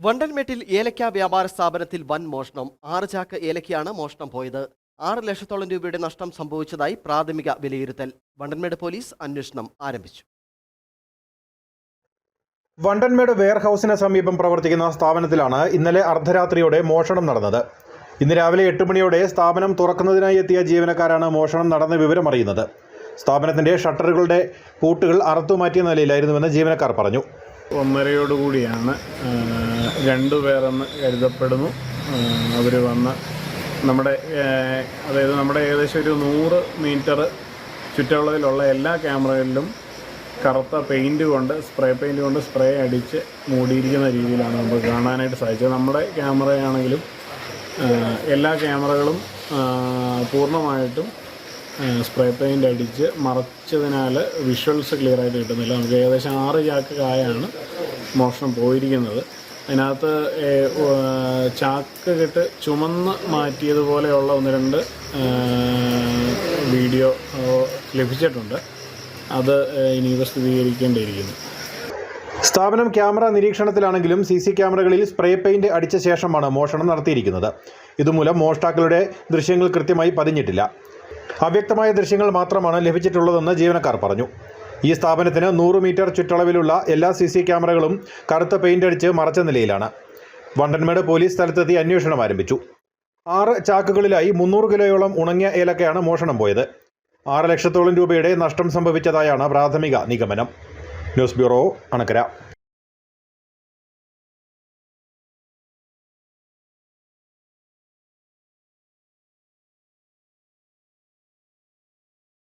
വണ്ടൻമേട്ടിൽ ഏലക്ക വ്യാപാര സ്ഥാപനത്തിൽ വൻ മോഷണം. ആറ് ചാക്ക് ഏലക്കയാണ് മോഷണം പോയത്. ആറ് ലക്ഷത്തോളം രൂപയുടെ നഷ്ടം സംഭവിച്ചതായി പ്രാഥമിക വിലയിരുത്തൽ. വണ്ടൻമേട് പോലീസ് അന്വേഷണം ആരംഭിച്ചു. വണ്ടൻമേട് വെയർഹൌസിന് സമീപം പ്രവർത്തിക്കുന്ന സ്ഥാപനത്തിലാണ് ഇന്നലെ അർദ്ധരാത്രിയോടെ മോഷണം നടന്നത്. ഇന്ന് രാവിലെ എട്ട് മണിയോടെ സ്ഥാപനം തുറക്കുന്നതിനായി എത്തിയ ജീവനക്കാരാണ് മോഷണം നടന്ന വിവരം അറിയുന്നത്. സ്ഥാപനത്തിന്റെ ഷട്ടറുകളുടെ പൂട്ടുകൾ അറുത്തുമാറ്റിയ നിലയിലായിരുന്നുവെന്ന് ജീവനക്കാർ പറഞ്ഞു. ഒന്നരയോടുകൂടിയാണ് രണ്ടു പേരെന്ന് കരുതപ്പെടുന്നു. അവർ വന്ന് നമ്മുടെ അതായത് നമ്മുടെ ഏകദേശം ഒരു നൂറ് മീറ്റർ ചുറ്റളവിലുള്ള എല്ലാ ക്യാമറകളിലും കറുത്ത പെയിന്റ് കൊണ്ട് സ്പ്രേ പെയിന്റ് കൊണ്ട് സ്പ്രേ അടിച്ച് മൂടിയിരിക്കുന്ന രീതിയിലാണ് നമുക്ക് കാണാനായിട്ട് സാധിച്ചത്. നമ്മുടെ ക്യാമറയാണെങ്കിലും എല്ലാ ക്യാമറകളും പൂർണമായിട്ടും സ്പ്രേ പെയിന്റ് അടിച്ച് മറച്ചതിനാൽ വിഷ്വൽസ് ക്ലിയർ ആയിട്ട് കിട്ടുന്നില്ല. നമുക്ക് ഏകദേശം ആറ് ചാക്ക് കായാണ് മോഷണം പോയിരിക്കുന്നത്. അതിനകത്ത് ചാക്ക് കെട്ട് ചുമന്ന് മാറ്റിയതുപോലെയുള്ള ഒന്ന് രണ്ട് വീഡിയോ ലഭിച്ചിട്ടുണ്ട്. അത് ഇനി സ്ഥിരീകരിക്കേണ്ടിയിരിക്കുന്നു. സ്ഥാപനം ക്യാമറ നിരീക്ഷണത്തിലാണെങ്കിലും സി സി ക്യാമറകളിൽ സ്പ്രേ പെയിന്റ് അടിച്ച ശേഷമാണ് മോഷണം നടത്തിയിരിക്കുന്നത്. ഇതുമൂലം മോഷ്ടാക്കളുടെ ദൃശ്യങ്ങൾ കൃത്യമായി പതിഞ്ഞിട്ടില്ല. അവ്യക്തമായ ദൃശ്യങ്ങൾ മാത്രമാണ് ലഭിച്ചിട്ടുള്ളതെന്ന് ജീവനക്കാർ പറഞ്ഞു. ഈ സ്ഥാപനത്തിന് നൂറ് മീറ്റർ ചുറ്റളവിലുള്ള എല്ലാ സി സി ക്യാമറകളും കറുത്ത പെയിന്റ് അടിച്ച് മറച്ച നിലയിലാണ്. വണ്ടൻമേട് പോലീസ് സ്ഥലത്തെത്തി അന്വേഷണം ആരംഭിച്ചു. ആറ് ചാക്കുകളിലായി മുന്നൂറ് കിലോയോളം ഉണങ്ങിയ ഏലക്കയാണ് മോഷണം പോയത്. ആറ് ലക്ഷത്തോളം രൂപയുടെ നഷ്ടം സംഭവിച്ചതായാണ് പ്രാഥമിക നിഗമനം. News bureau Anakkara.